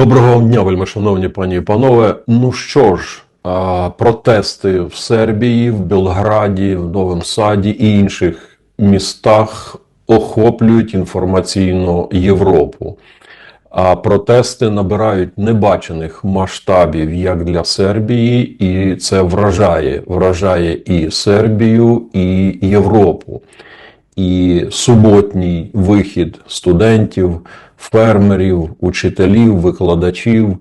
Доброго дня, вельми шановні пані і панове. Ну що ж, протести в Сербії, в Белграді, в Новому Саді і інших містах охоплюють інформаційно Європу. А протести набирають небачених масштабів як для Сербії, і це вражає. Вражає і Сербію, і Європу. І суботній вихід студентів, фермерів, учителів, викладачів,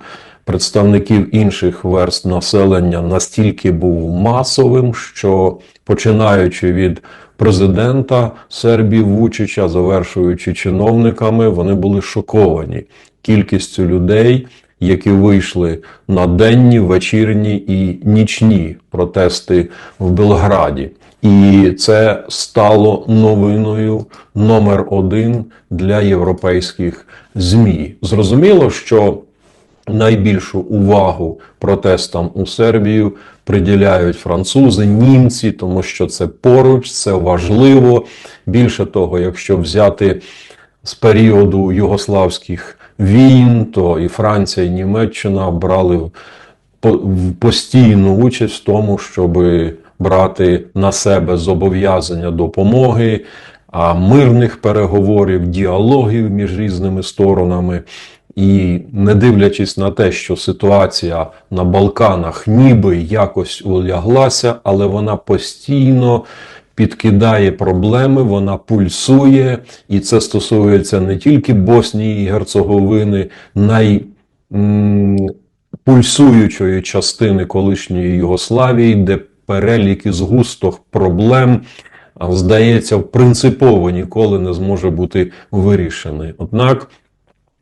представників інших верст населення настільки був масовим, що починаючи від президента Сербії Вучича, завершуючи чиновниками, вони були шоковані кількістю людей, які вийшли на денні, вечірні і нічні протести в Белграді. І це стало новиною номер один для європейських ЗМІ. Зрозуміло, що найбільшу увагу протестам у Сербію приділяють французи, німці, тому що це поруч, це важливо. Більше того, якщо взяти з періоду югославських війн, то і Франція, і Німеччина брали постійну участь в тому, щоб брати на себе зобов'язання допомоги, мирних переговорів, діалогів між різними сторонами. І не дивлячись на те, що ситуація на Балканах ніби якось уляглася, але вона постійно підкидає проблеми, вона пульсує, і це стосується не тільки Боснії і Герцеговини, най пульсуючої частини колишньої Югославії, де перелік і згусток проблем, здається, принципово ніколи не зможе бути вирішений. Однак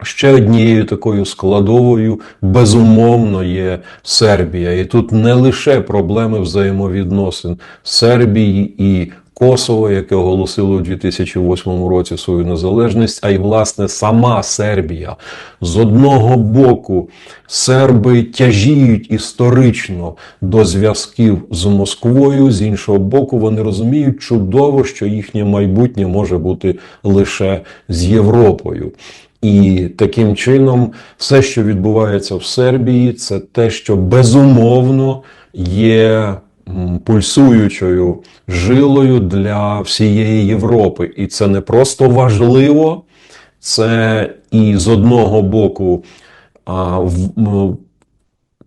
Ще однією такою складовою, безумовно, є Сербія. І тут не лише проблеми взаємовідносин Сербії і Косово, яке оголосило у 2008 році свою незалежність, а й власне сама Сербія. З одного боку, серби тяжіють історично до зв'язків з Москвою, з іншого боку, вони розуміють чудово, що їхнє майбутнє може бути лише з Європою. І таким чином, все, що відбувається в Сербії, це те, що безумовно є пульсуючою жилою для всієї Європи. І це не просто важливо, це і з одного боку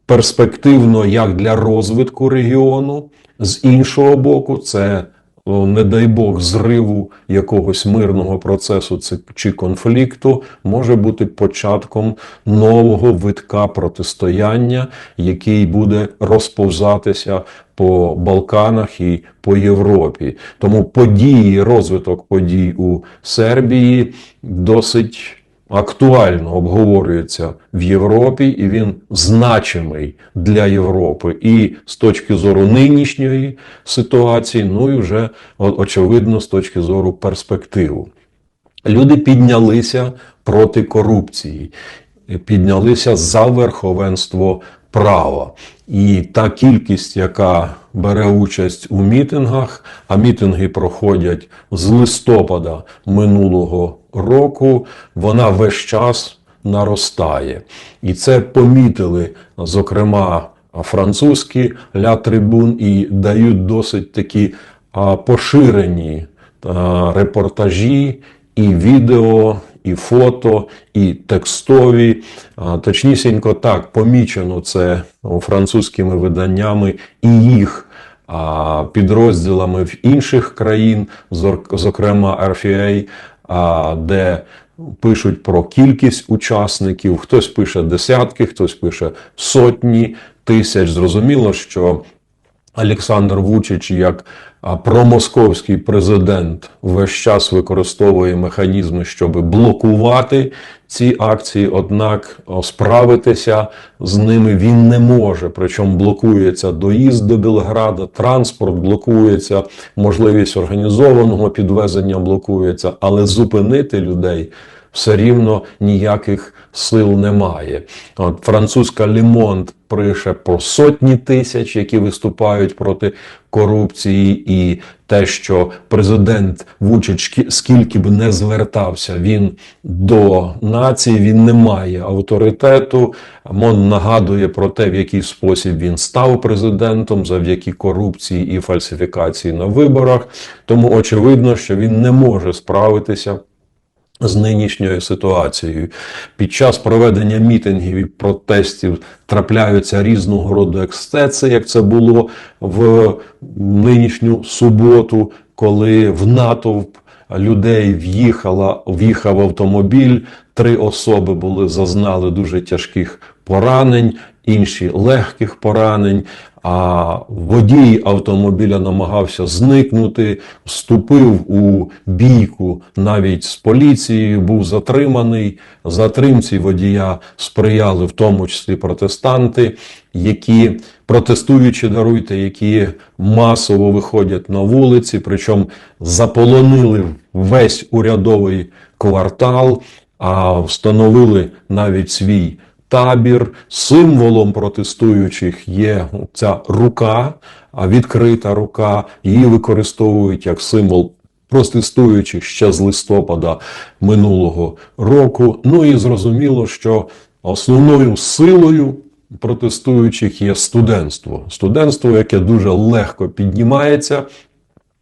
перспективно як для розвитку регіону, з іншого боку, це не дай Бог, зриву якогось мирного процесу чи конфлікту може бути початком нового витка протистояння, який буде розповзатися по Балканах і по Європі. Тому події, розвиток подій у Сербії досить актуально обговорюється в Європі, і він значимий для Європи і з точки зору нинішньої ситуації, ну і вже очевидно з точки зору перспективу. Люди піднялися проти корупції, піднялися за верховенство права. І та кількість, яка бере участь у мітингах, а мітинги проходять з листопада минулого року, вона весь час наростає. І це помітили, зокрема, французькі ля трибун і дають досить такі поширені репортажі і відео, і фото, і текстові. Точнісінько так помічено це французькими виданнями і їх підрозділами в інших країн, зокрема RFA, де пишуть про кількість учасників. Хтось пише десятки, хтось пише сотні тисяч. Зрозуміло, що Олександр Вучич як промосковський президент весь час використовує механізми, щоб блокувати ці акції. Однак справитися з ними він не може. Причому блокується доїзд до Білграда, транспорт блокується, можливість організованого підвезення блокується, але зупинити людей все рівно ніяких сил немає. От французька Лімонт пише про сотні тисяч, які виступають проти корупції, і те, що президент Вучич скільки б не звертався він до нації, він не має авторитету. Мон нагадує про те, в який спосіб він став президентом завдяки корупції і фальсифікації на виборах. Тому очевидно, що він не може справитися з нинішньою ситуацією. Під час проведення мітингів і протестів трапляються різного роду ексцеси, як це було в нинішню суботу, коли в натовп людей в'їхала, в'їхав автомобіль. Три особи були зазнали дуже тяжких поранень, інші легких поранень. А водій автомобіля намагався зникнути, вступив у бійку навіть з поліцією, був затриманий. Затримці водія сприяли в тому числі протестанти, які протестуючи, даруйте, які масово виходять на вулиці, причому заполонили весь урядовий квартал, а встановили навіть свій табір. Символом протестуючих є ця рука, відкрита рука. Її використовують як символ протестуючих ще з листопада минулого року. Ну і зрозуміло, що основною силою протестуючих є студентство. Студентство, яке дуже легко піднімається,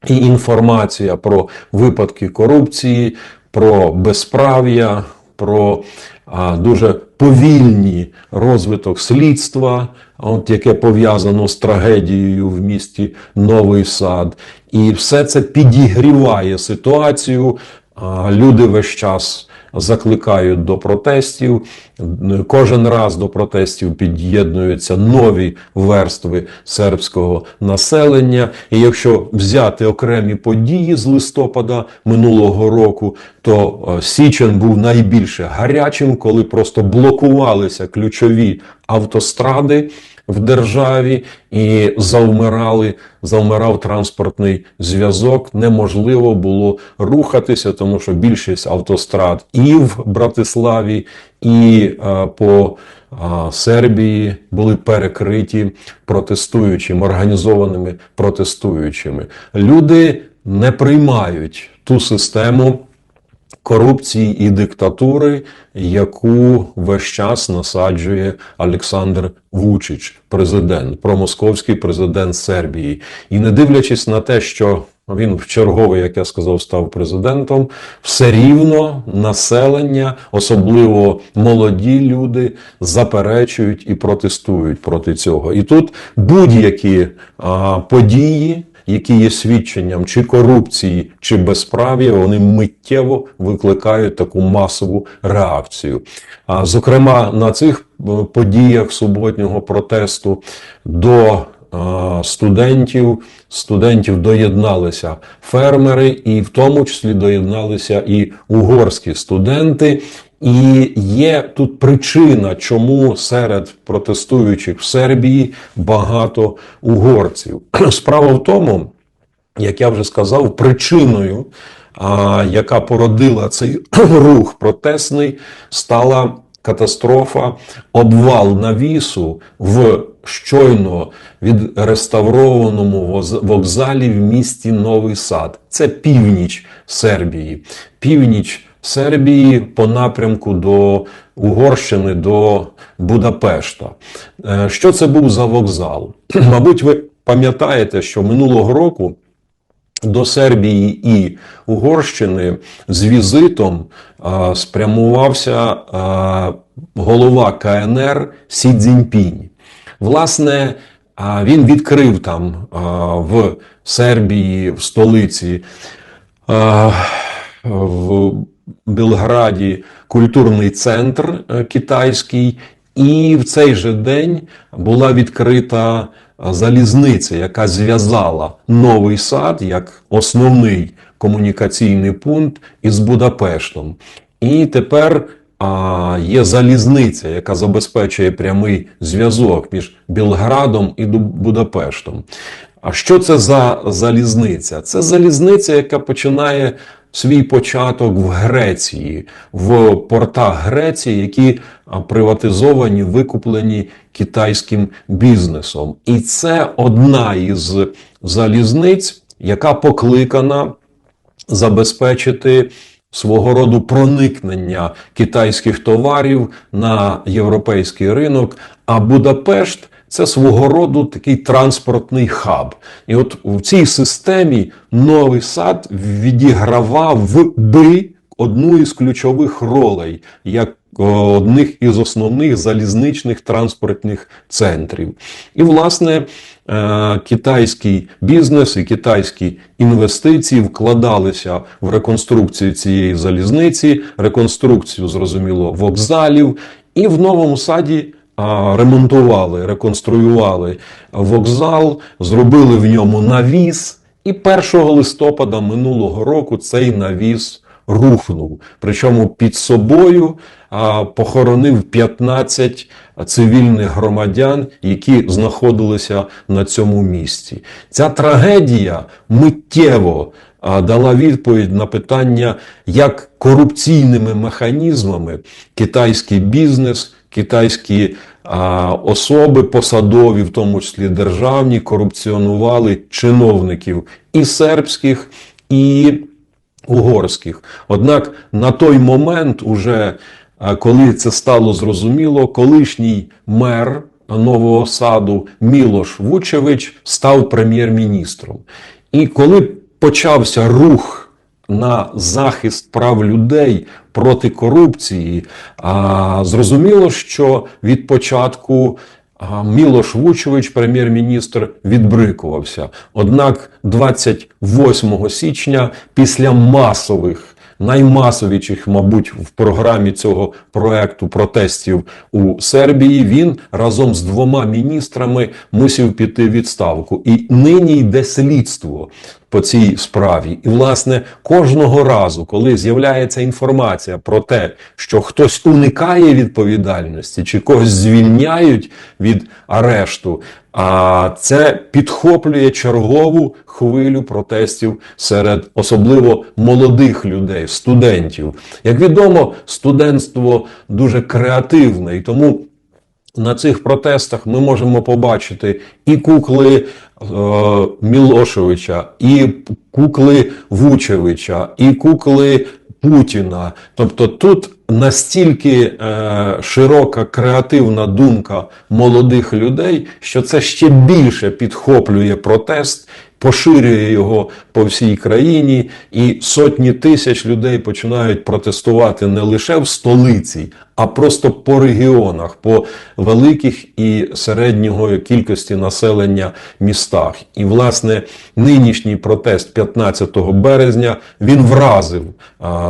і інформація про випадки корупції, про безправ'я, про а, дуже повільний розвиток слідства, от, яке пов'язано з трагедією в місті Новий Сад. І все це підігріває ситуацію. А, люди весь час закликають до протестів. Кожен раз до протестів під'єднуються нові верстви сербського населення. І якщо взяти окремі події з листопада минулого року, то е, січень був найбільше гарячим, коли просто блокувалися ключові автостради в державі і завмирали, завмирав транспортний зв'язок. Неможливо було рухатися, тому що більшість автострад і в Братиславі, і е, по е, Сербії були перекриті протестуючими, організованими протестуючими. Люди не приймають ту систему корупції і диктатури, яку весь час насаджує Олександр Вучич, президент, промосковський президент Сербії. І не дивлячись на те, що він в черговий, як я сказав, став президентом, все рівно населення, особливо молоді люди, заперечують і протестують проти цього. І тут будь-які події які є свідченням чи корупції, чи безправ'я, вони миттєво викликають таку масову реакцію. А зокрема, на цих е, подіях суботнього протесту до е, студентів, студентів доєдналися фермери, і в тому числі доєдналися і угорські студенти. І є тут причина, чому серед протестуючих в Сербії багато угорців. Справа в тому, як я вже сказав, причиною, яка породила цей рух протестний, стала катастрофа, обвал навісу в щойно відреставрованому вокзалі в місті Новий Сад. Це північ Сербії. Північ Сербії по напрямку до Угорщини, до Будапешта. Е, Що це був за вокзал? Мабуть, ви пам'ятаєте, що минулого року до Сербії і Угорщини з візитом а, спрямувався а, голова КНР Сі Цзіньпінь. Власне, він відкрив там в Сербії, в столиці. в Белграді культурний центр е, китайський, і в цей же день була відкрита залізниця, яка зв'язала новий сад як основний комунікаційний пункт із Будапештом. І тепер а, є залізниця, яка забезпечує прямий зв'язок між Білградом і Будапештом. А що це за залізниця? Це залізниця, яка починає свій початок в Греції, в портах Греції, які приватизовані, викуплені китайським бізнесом. І це одна із залізниць, яка покликана забезпечити свого роду проникнення китайських товарів на європейський ринок. А Будапешт це свого роду такий транспортний хаб. І от в цій системі новий сад відігравав в би одну із ключових ролей як одних із основних залізничних транспортних центрів. І, власне, е, китайський бізнес і китайські інвестиції вкладалися в реконструкцію цієї залізниці, реконструкцію, зрозуміло, вокзалів, і в новому саді ремонтували, реконструювали вокзал, зробили в ньому навіс, і 1 листопада минулого року цей навіс рухнув. Причому під собою похоронив 15 цивільних громадян, які знаходилися на цьому місці. Ця трагедія миттєво дала відповідь на питання, як корупційними механізмами китайський бізнес, китайські особи посадові, в тому числі державні, корупціонували чиновників і сербських, і угорських. Однак на той момент, уже коли це стало зрозуміло, колишній мер нового саду Мілош Вучевич став прем'єр-міністром. І коли почався рух на захист прав людей проти корупції, а, зрозуміло, що від початку Мілош Вучевич, прем'єр-міністр, відбрикувався. Однак 28 січня, після масових наймасовіших, мабуть, в програмі цього проекту протестів у Сербії, він разом з двома міністрами мусив піти відставку. І нині йде слідство по цій справі. І, власне, кожного разу, коли з'являється інформація про те, що хтось уникає відповідальності чи когось звільняють від арешту, а це підхоплює чергову хвилю протестів серед особливо молодих людей, студентів. Як відомо, студентство дуже креативне, і тому на цих протестах ми можемо побачити і кукли Мілошевича, і кукли Вучевича, і кукли Путіна. Тобто тут настільки е, широка креативна думка молодих людей, що це ще більше підхоплює протест. Поширює його по всій країні, і сотні тисяч людей починають протестувати не лише в столиці, а просто по регіонах, по великих і середнього кількості населення містах. І, власне, нинішній протест 15 березня він вразив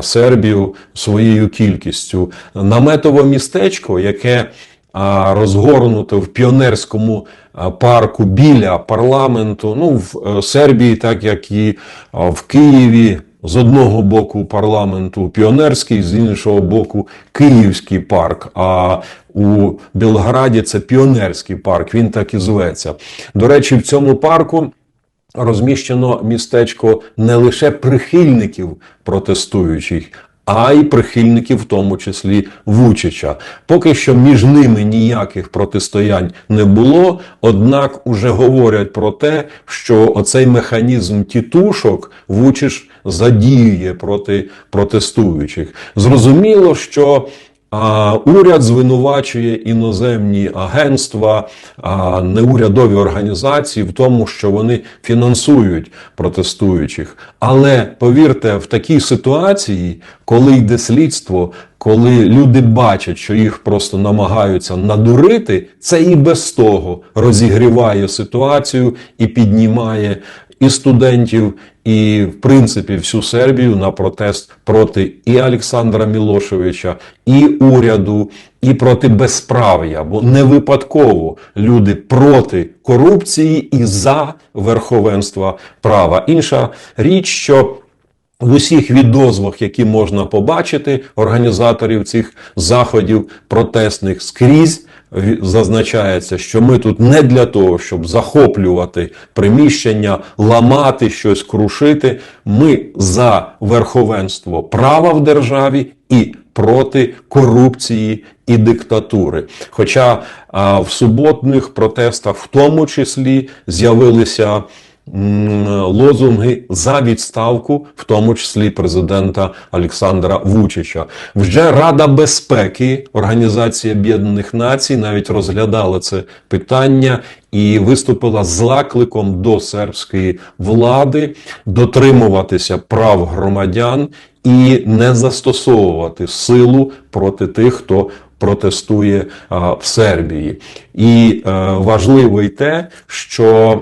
Сербію своєю кількістю. Наметове містечко, яке розгорнуто в піонерському парку біля парламенту, ну в е, Сербії, так як і в Києві. З одного боку парламенту піонерський, з іншого боку Київський парк. А у Білграді це піонерський парк. Він так і зветься. До речі, в цьому парку розміщено містечко не лише прихильників протестуючих, а й прихильників, в тому числі Вучича. Поки що між ними ніяких протистоянь не було, однак уже говорять про те, що оцей механізм тітушок Вучич задіює проти протестуючих. Зрозуміло, що а уряд звинувачує іноземні агентства, неурядові організації в тому, що вони фінансують протестуючих. Але повірте, в такій ситуації, коли йде слідство, коли люди бачать, що їх просто намагаються надурити, це і без того розігріває ситуацію і піднімає і студентів, і в принципі всю Сербію на протест проти і Олександра Мілошевича, і уряду, і проти безправ'я. Бо не випадково люди проти корупції і за верховенство права. Інша річ, що в усіх відозвах, які можна побачити, організаторів цих заходів протестних скрізь зазначається, що ми тут не для того, щоб захоплювати приміщення, ламати щось, крушити. Ми за верховенство права в державі і проти корупції і диктатури. Хоча а, в суботних протестах, в тому числі, з'явилися лозунги за відставку, в тому числі президента Олександра Вучича. Вже Рада безпеки Організації Об'єднаних Націй навіть розглядала це питання і виступила з закликом до сербської влади дотримуватися прав громадян і не застосовувати силу проти тих, хто протестує а, в Сербії. І е, важливо й те, що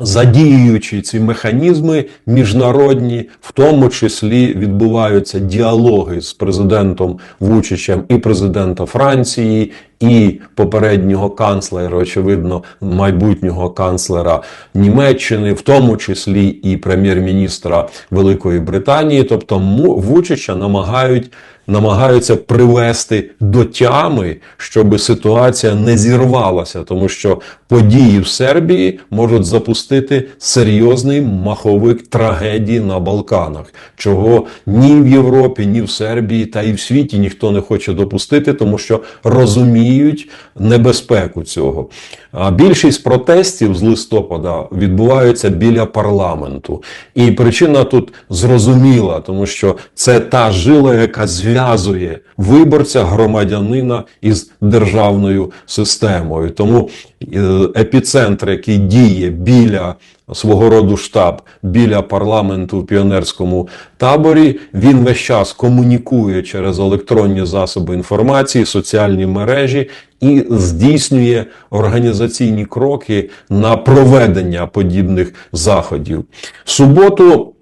задіюючи ці механізми міжнародні, в тому числі відбуваються діалоги з президентом Вучичем і президента Франції, і попереднього канцлера, очевидно, майбутнього канцлера Німеччини, в тому числі і прем'єр-міністра Великої Британії. Тобто Вучича намагають намагаються привести до тями, щоб ситуація не зірвалася, тому що події в Сербії можуть запустити серйозний маховик трагедії на Балканах, чого ні в Європі, ні в Сербії та і в світі ніхто не хоче допустити, тому що розуміють небезпеку цього. А більшість протестів з листопада відбуваються біля парламенту, і причина тут зрозуміла, тому що це та жила, яка зв'язує виборця громадянина із державною системою. Тому е, епіцентр, який діє біля свого роду штаб біля парламенту в піонерському таборі, він весь час комунікує через електронні засоби інформації, соціальні мережі і здійснює організаційні кроки на проведення подібних заходів. Суботу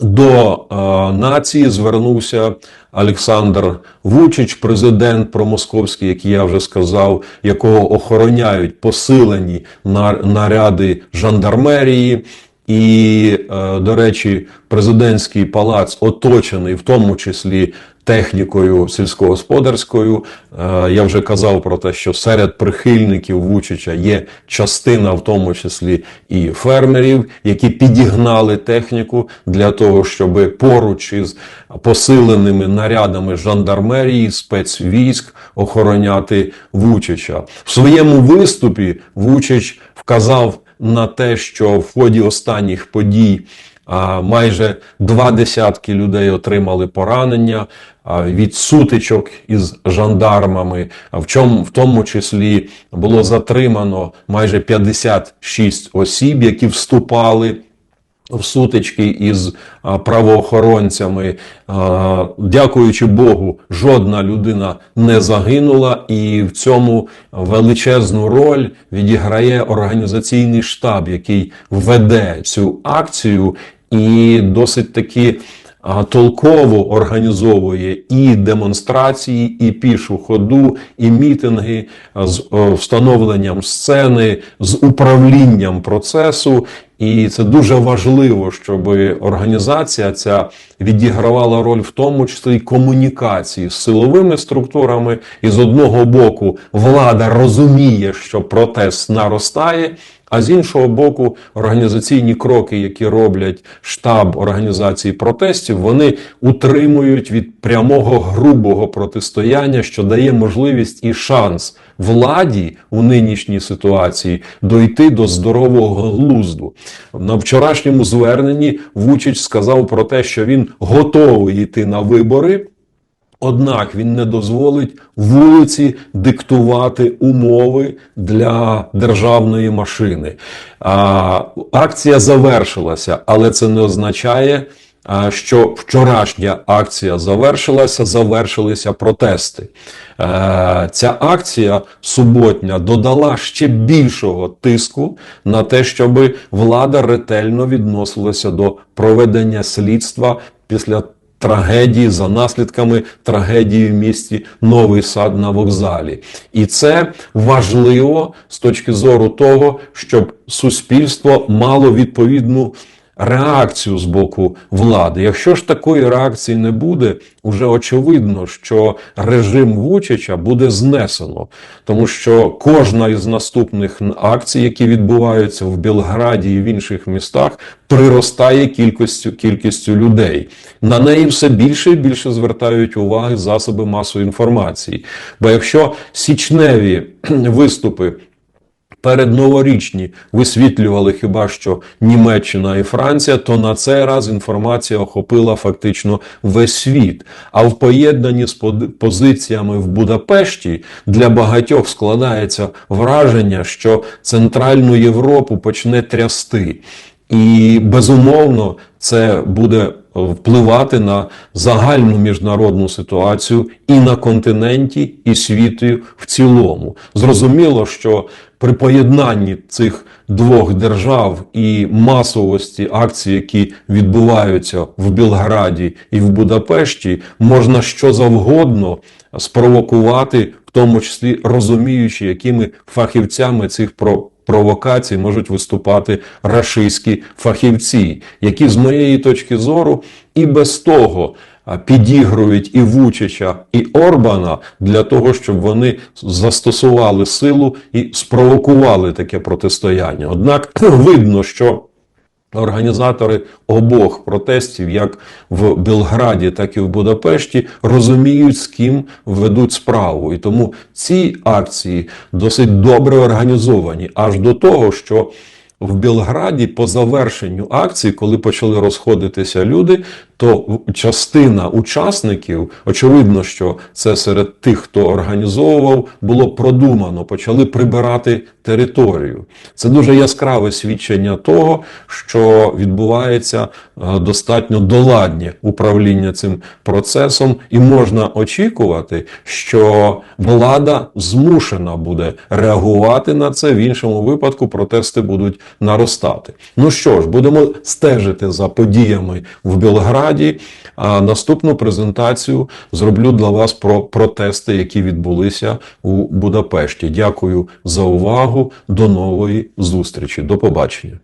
до е, нації звернувся Олександр Вучич, президент промосковський, як я вже сказав, якого охороняють посилені наряди жандармерії. І, е, до речі, президентський палац оточений в тому числі технікою сільськогосподарською. Е, Я вже казав про те, що серед прихильників Вучича є частина, в тому числі і фермерів, які підігнали техніку для того, щоб поруч із посиленими нарядами жандармерії, спецвійськ охороняти Вучича. В своєму виступі Вучич вказав на те, що в ході останніх подій майже два десятки людей отримали поранення від сутичок із жандармами. В чому в тому числі було затримано майже 56 осіб, які вступали в сутички із правоохоронцями. Дякуючи Богу, жодна людина не загинула, і в цьому величезну роль відіграє організаційний штаб, який веде цю акцію, і досить таки. Толково організовує і демонстрації, і пішу ходу, і мітинги з встановленням сцени, з управлінням процесу. І це дуже важливо, щоб організація ця відігравала роль в тому числі й комунікації з силовими структурами. І з одного боку влада розуміє, що протест наростає. А з іншого боку, організаційні кроки, які роблять штаб організації протестів, вони утримують від прямого грубого протистояння, що дає можливість і шанс владі у нинішній ситуації дойти до здорового глузду. На вчорашньому зверненні Вучич сказав про те, що він готовий йти на вибори. Однак він не дозволить вулиці диктувати умови для державної машини. А, акція завершилася, але це не означає, що вчорашня акція завершилася, завершилися протести. Ця акція суботня додала ще більшого тиску на те, щоб влада ретельно відносилася до проведення слідства після трагедії за наслідками трагедії в місті Новий Сад на вокзалі. І це важливо з точки зору того, щоб суспільство мало відповідну реакцію з боку влади. Якщо ж такої реакції не буде, уже очевидно, що режим Вучича буде знесено, тому що кожна із наступних акцій, які відбуваються в Білграді і в інших містах, приростає кількістю кількістю людей. На неї все більше і більше звертають уваги засоби масової інформації. Бо якщо січневі виступи передноворічні висвітлювали хіба що Німеччина і Франція, то на цей раз інформація охопила фактично весь світ. А в поєднанні з позиціями в Будапешті для багатьох складається враження, що Центральну Європу почне трясти. І безумовно це буде впливати на загальну міжнародну ситуацію і на континенті, і світі в цілому. Зрозуміло, що при поєднанні цих двох держав і масовості акцій, які відбуваються в Білграді і в Будапешті, можна що завгодно спровокувати, в тому числі розуміючи, якими фахівцями цих про провокацій можуть виступати рашистські фахівці, які з моєї точки зору і без того підігрують і Вучича, і Орбана для того, щоб вони застосували силу і спровокували таке протистояння. Однак видно, що Організатори обох протестів, як в Белграді, так і в Будапешті, розуміють, з ким ведуть справу. І тому ці акції досить добре організовані, аж до того, що в Білграді по завершенню акції, коли почали розходитися люди, то частина учасників, очевидно, що це серед тих, хто організовував, було продумано, почали прибирати територію. Це дуже яскраве свідчення того, що відбувається е, достатньо доладнє управління цим процесом, і можна очікувати, що влада змушена буде реагувати на це. В іншому випадку протести будуть наростати. Ну що ж, будемо стежити за подіями в Білграді. А наступну презентацію зроблю для вас про протести, які відбулися у Будапешті. Дякую за увагу. До нової зустрічі. До побачення.